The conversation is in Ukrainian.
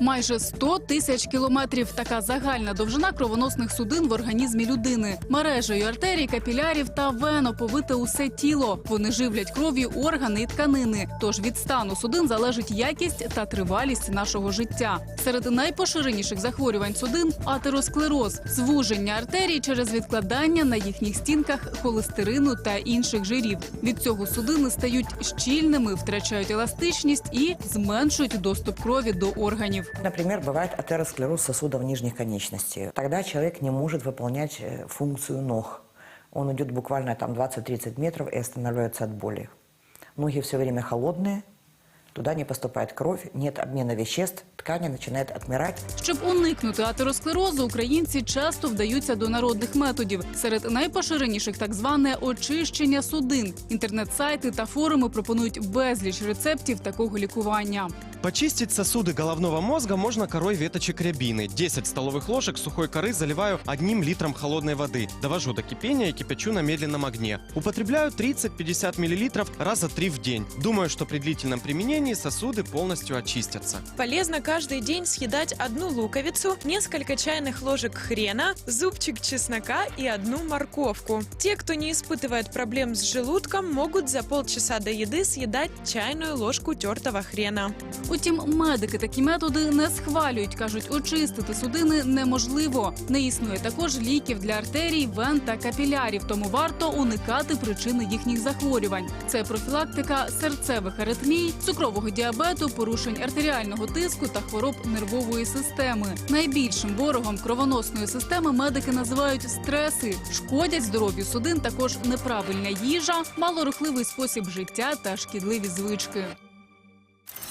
Майже 100 тисяч кілометрів така загальна довжина кровоносних судин в організмі людини. Мережею артерій, капілярів та вен оповите усе тіло. Вони живлять кров'ю органи і тканини. Тож від стану судин залежить якість та тривалість нашого життя. Серед найпоширеніших захворювань судин атеросклероз, звуження артерій через відкладання на їхніх стінках холестерину та інших жирів. Від цього судини стають щільними, втрачають еластичність і зменшують доступ крові до органів Например, бывает атеросклероз сосудов нижних конечностей. Тогда человек не может выполнять э, функцию ног. Он идет буквально там 20-30 метров и останавливается от боли. Ноги все время холодные, туда не поступает кровь, нет обмена веществ, ткани начинают отмирать. Щоб уникнути атеросклерозу, українці часто вдаються до народних методів. Серед найпоширеніших так зване очищення судин. Інтернет-сайти та форуми пропонують безліч рецептів такого лікування. Почистить сосуды головного мозга можно корой веточек рябины. 10 столовых ложек сухой коры заливаю одним литром холодной воды. Довожу до кипения и кипячу на медленном огне. Употребляю 30-50 мл раза три в день. Думаю, что при длительном применении сосуды полностью очистятся. Полезно каждый день съедать одну луковицу, несколько чайных ложек хрена, зубчик чеснока и одну морковку. Те, кто не испытывает проблем с желудком, могут за полчаса до еды съедать чайную ложку тертого хрена. Утім, медики такі методи не схвалюють. кажуть, очистити судини неможливо. Не існує також ліків для артерій, вен та капілярів, тому варто уникати причини їхніх захворювань. Це профілактика серцевих аритмій, цукрового діабету, порушень артеріального тиску та хвороб нервової системи. Найбільшим ворогом кровоносної системи медики називають стреси. Шкодять здоров'ю судин також неправильна їжа, малорухливий спосіб життя та шкідливі звички.